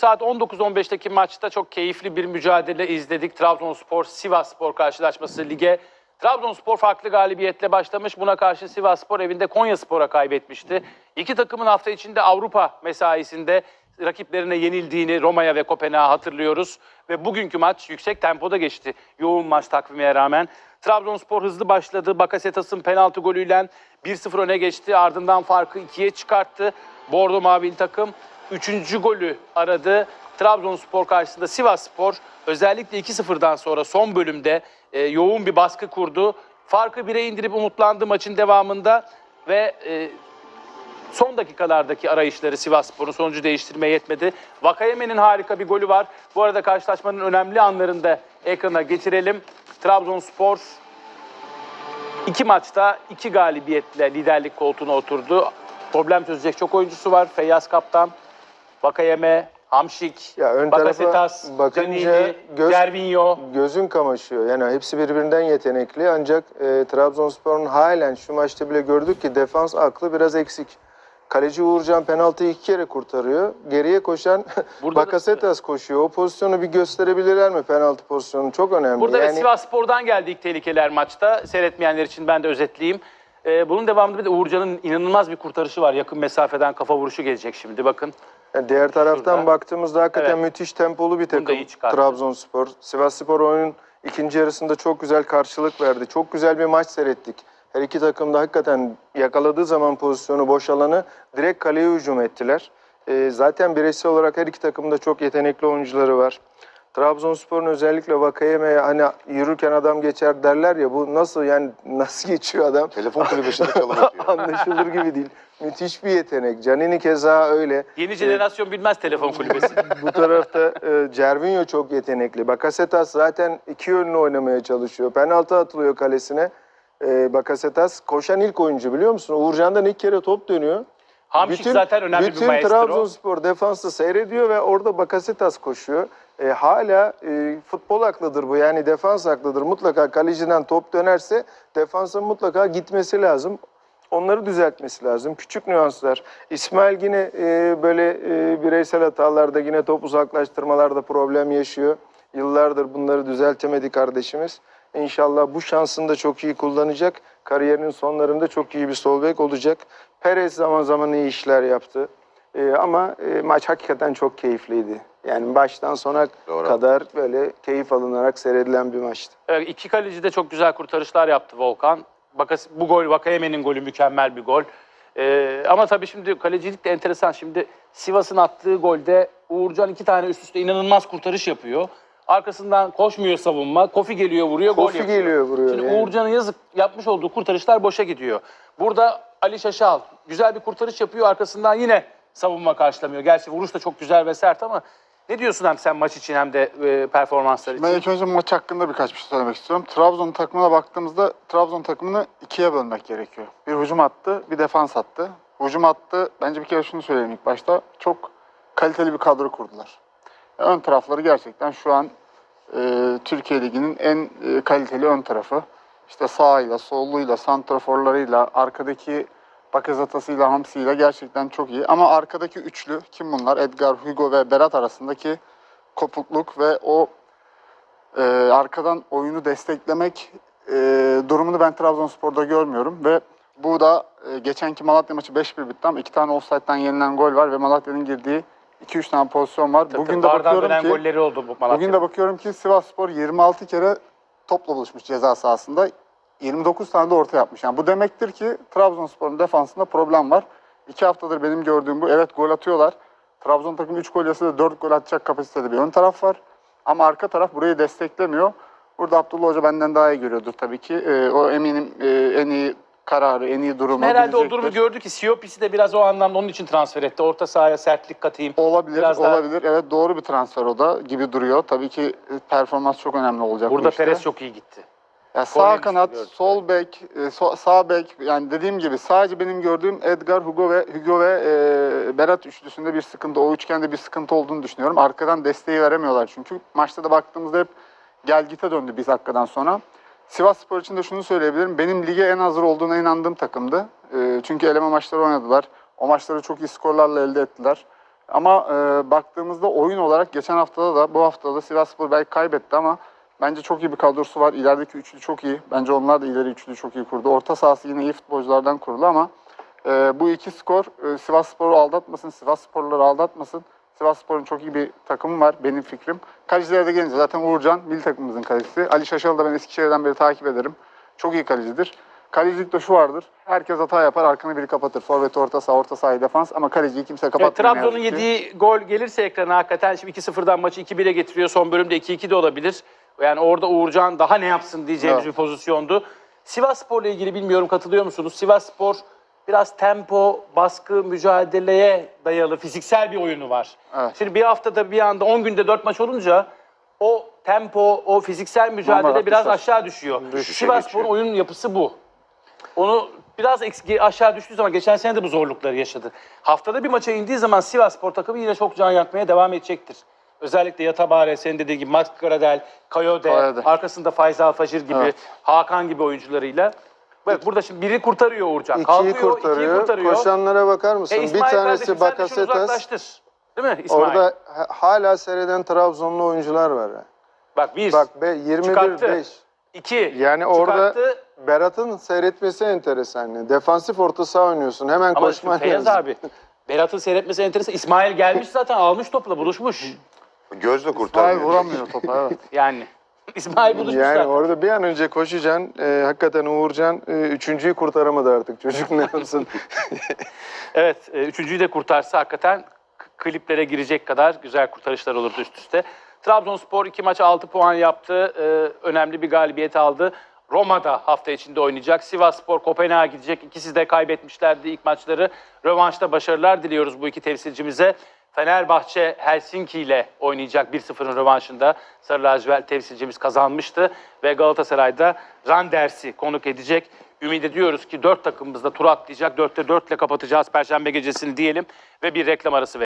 saat 19.15'teki maçta çok keyifli bir mücadele izledik. Trabzonspor Sivasspor karşılaşması lige. Trabzonspor farklı galibiyetle başlamış. Buna karşı Sivasspor evinde Konyaspor'a kaybetmişti. İki takımın hafta içinde Avrupa mesaisinde rakiplerine yenildiğini Roma'ya ve Kopenhag'a hatırlıyoruz. Ve bugünkü maç yüksek tempoda geçti yoğun maç takvimine rağmen. Trabzonspor hızlı başladı. Bakasetas'ın penaltı golüyle 1-0 öne geçti. Ardından farkı 2'ye çıkarttı. Bordo Mavili takım Üçüncü golü aradı. Trabzonspor karşısında Sivasspor özellikle 2-0'dan sonra son bölümde e, yoğun bir baskı kurdu. Farkı 1'e indirip umutlandı maçın devamında ve e, son dakikalardaki arayışları Sivasspor'un sonucu değiştirmeye yetmedi. Vakayeme'nin harika bir golü var. Bu arada karşılaşmanın önemli anlarını da ekrana getirelim. Trabzonspor iki maçta iki galibiyetle liderlik koltuğuna oturdu. Problem çözecek çok oyuncusu var. Feyyaz Kaptan, Vakayeme, Hamşik, Ya ön Canini, göz- Gervinho. Gözün kamaşıyor. Yani hepsi birbirinden yetenekli ancak e, Trabzonspor'un halen şu maçta bile gördük ki defans aklı biraz eksik. Kaleci Uğurcan penaltıyı iki kere kurtarıyor. Geriye koşan Bakasetas koşuyor. O pozisyonu bir gösterebilirler mi penaltı pozisyonu? Çok önemli. Burada yani, Sivasspor'dan geldi ilk tehlikeler maçta. Seyretmeyenler için ben de özetleyeyim. Ee, bunun devamında bir de Uğurcan'ın inanılmaz bir kurtarışı var. Yakın mesafeden kafa vuruşu gelecek şimdi bakın. Yani diğer taraftan Şurada. baktığımızda hakikaten Evet. müthiş tempolu bir da takım iyi çıkarttı. Trabzonspor. Sivasspor oyunun ikinci yarısında çok güzel karşılık verdi. Çok güzel bir maç seyrettik. Her iki takım da hakikaten yakaladığı zaman pozisyonu boş alanı direkt kaleye hücum ettiler. Ee, zaten bireysel olarak her iki takımda çok yetenekli oyuncuları var. Trabzonspor'un özellikle Vakayeme'ye hani yürürken adam geçer derler ya bu nasıl yani nasıl geçiyor adam? Telefon kulübesinde çalım atıyor. Anlaşılır gibi değil. Müthiş bir yetenek. Canini keza öyle. Yeni jenerasyon bilmez telefon kulübesi. Bu tarafta e, Cervinho çok yetenekli. Bakasetas zaten iki yönlü oynamaya çalışıyor. Penaltı atılıyor kalesine. E, Bakasetas koşan ilk oyuncu biliyor musun? Uğurcan'dan ilk kere top dönüyor. Hamşik zaten önemli bütün bir maestro. Trabzonspor defansı seyrediyor ve orada Bakasetas koşuyor. E, hala e, futbol aklıdır bu. Yani defans aklıdır. Mutlaka kaleciden top dönerse defansın mutlaka gitmesi lazım. Onları düzeltmesi lazım. Küçük nüanslar. İsmail yine e, böyle e, bireysel hatalarda yine top uzaklaştırmalarda problem yaşıyor. Yıllardır bunları düzeltemedi kardeşimiz. İnşallah bu şansını da çok iyi kullanacak. Kariyerinin sonlarında çok iyi bir sol bek olacak. Perez zaman zaman iyi işler yaptı. E, ama e, maç hakikaten çok keyifliydi. Yani baştan sona Doğru. kadar böyle keyif alınarak seyredilen bir maçtı. Evet, iki kaleci de çok güzel kurtarışlar yaptı Volkan. Bakas, bu gol Vakayeme'nin golü mükemmel bir gol. Ee, ama tabii şimdi kalecilik de enteresan. Şimdi Sivas'ın attığı golde Uğurcan iki tane üst üste inanılmaz kurtarış yapıyor. Arkasından koşmuyor savunma. Kofi geliyor vuruyor, gol Kofi yapıyor. geliyor, vuruyor Şimdi yani. Uğurcan'ın yazık yapmış olduğu kurtarışlar boşa gidiyor. Burada Ali Şaşal güzel bir kurtarış yapıyor. Arkasından yine savunma karşılamıyor. Gerçi vuruş da çok güzel ve sert ama ne diyorsun hem sen maç için hem de e, performanslar için? Ben ilk önce maç hakkında birkaç bir şey söylemek istiyorum. Trabzon takımına baktığımızda Trabzon takımını ikiye bölmek gerekiyor. Bir hücum hattı, bir defans hattı. Hücum hattı, bence bir kere şunu söyleyeyim ilk başta. Çok kaliteli bir kadro kurdular. Ön tarafları gerçekten şu an e, Türkiye Ligi'nin en e, kaliteli ön tarafı. İşte sağıyla, soluyla, santraforlarıyla, arkadaki Bakazatasıyla, Hamsi'yle gerçekten çok iyi. Ama arkadaki üçlü, kim bunlar? Edgar, Hugo ve Berat arasındaki kopukluk ve o e, arkadan oyunu desteklemek e, durumunu ben Trabzonspor'da görmüyorum ve bu da e, geçenki Malatya maçı 5-1 bitti ama iki tane offside'den yenilen gol var ve Malatya'nın girdiği 2-3 tane pozisyon var. Tabii Bugün tabii, de bakıyorum ki golleri oldu bu Malatya'da. Bugün de bakıyorum ki Sivasspor 26 kere topla buluşmuş ceza sahasında. 29 tane de orta yapmış. Yani bu demektir ki Trabzonspor'un defansında problem var. İki haftadır benim gördüğüm bu. Evet gol atıyorlar. Trabzon takımı 3 gol yasa da 4 gol atacak kapasitede bir ön taraf var. Ama arka taraf burayı desteklemiyor. Burada Abdullah Hoca benden daha iyi görüyordur tabii ki. Ee, o eminim e, en iyi kararı, en iyi durumu Herhalde o bilecektir. durumu gördü ki Siopis'i de biraz o anlamda onun için transfer etti. Orta sahaya sertlik katayım. Olabilir, Biraz daha- olabilir. Evet doğru bir transfer o da gibi duruyor. Tabii ki e, performans çok önemli olacak bu Burada işte. Perez çok iyi gitti. Ya sağ kanat, gördük. sol bek, e, so- sağ bek yani dediğim gibi sadece benim gördüğüm Edgar, Hugo ve Hugo ve e, Berat üçlüsünde bir sıkıntı, o üçgende bir sıkıntı olduğunu düşünüyorum. Arkadan desteği veremiyorlar çünkü. Maçta da baktığımızda hep gel gite döndü biz dakikadan sonra. Sivas Spor için de şunu söyleyebilirim. Benim lige en hazır olduğuna inandığım takımdı. E, çünkü eleme maçları oynadılar. O maçları çok iyi skorlarla elde ettiler. Ama e, baktığımızda oyun olarak geçen haftada da bu haftada da Sivasspor belki kaybetti ama bence çok iyi bir kadrosu var. İlerideki üçlü çok iyi. Bence onlar da ileri üçlü çok iyi kurdu. Orta sahası yine iyi futbolculardan kurulu ama e, bu iki skor e, Sivasspor'u aldatmasın, Sivassporluları aldatmasın. Sivasspor'un çok iyi bir takımı var benim fikrim. Kalecilere de gelince zaten Uğurcan milli takımımızın kalecisi. Ali Şaşalı da ben Eskişehir'den beri takip ederim. Çok iyi kalecidir. Kalecilikte şu vardır. Herkes hata yapar, arkana biri kapatır. Forvet orta saha, orta sahayı defans ama kaleciyi kimse kapatmıyor. ne Trabzon'un yediği gol gelirse ekrana hakikaten şimdi 2-0'dan maçı 2-1'e getiriyor. Son bölümde 2-2 de olabilir. Yani orada Uğurcan daha ne yapsın diyeceğimiz Evet. bir pozisyondu. Sivas Spor'la ilgili bilmiyorum katılıyor musunuz? Sivas Spor biraz tempo, baskı, mücadeleye dayalı fiziksel bir oyunu var. Evet. Şimdi bir haftada bir anda 10 günde 4 maç olunca o tempo, o fiziksel mücadele Normal biraz akışlar. aşağı düşüyor. Düşüşe Sivas Spor'un geçiyor. oyun yapısı bu. Onu biraz eksik aşağı düştüğü zaman geçen sene de bu zorlukları yaşadı. Haftada bir maça indiği zaman Sivas Spor takımı yine çok can yakmaya devam edecektir. Özellikle Yatabare, senin dediğin gibi Max Gradel, Kayode, Kayode. arkasında Faysal Fajir gibi, Evet. Hakan gibi oyuncularıyla. Bak burada şimdi biri kurtarıyor Uğurcan. İkiyi Kalkıyor, ikiyi kurtarıyor. kurtarıyor. Koşanlara bakar mısın? E, bir İsmail tanesi kardeşim sen de şunu Bakasetas. uzaklaştır. Değil mi İsmail? Orada ha- hala seyreden Trabzonlu oyuncular var. ha. Bak bir, Bak be 21 Çıkarttı. 5. iki. Yani orada çıkarttı. Berat'ın seyretmesi enteresan. Yani Defansif orta saha oynuyorsun. Hemen Ama koşman Feyyaz lazım. abi. Berat'ın seyretmesi enteresan. İsmail gelmiş zaten almış topla buluşmuş. Gözle İsmail kurtarmıyor. vuramıyor topa evet. Yani İsmail buluşmuş Yani zaten. orada bir an önce koşacaksın. Ee, hakikaten Uğurcan e, üçüncüyü kurtaramadı artık. Çocuk ne yapsın? Evet, e, üçüncüyü de kurtarsa hakikaten kliplere girecek kadar güzel kurtarışlar olurdu üst üste. Trabzonspor iki maça 6 puan yaptı. E, önemli bir galibiyet aldı. Roma'da hafta içinde oynayacak. Sivasspor Kopenhag'a gidecek. İkisi de kaybetmişlerdi ilk maçları. Rövanşta başarılar diliyoruz bu iki temsilcimize. Fenerbahçe Helsinki ile oynayacak 1-0'ın rövanşında. Sarı lacivert temsilcimiz kazanmıştı. Ve Galatasaray'da Randers'i konuk edecek. Ümit ediyoruz ki dört takımımız da tur atlayacak. Dörtte dörtle kapatacağız Perşembe gecesini diyelim ve bir reklam arası verelim.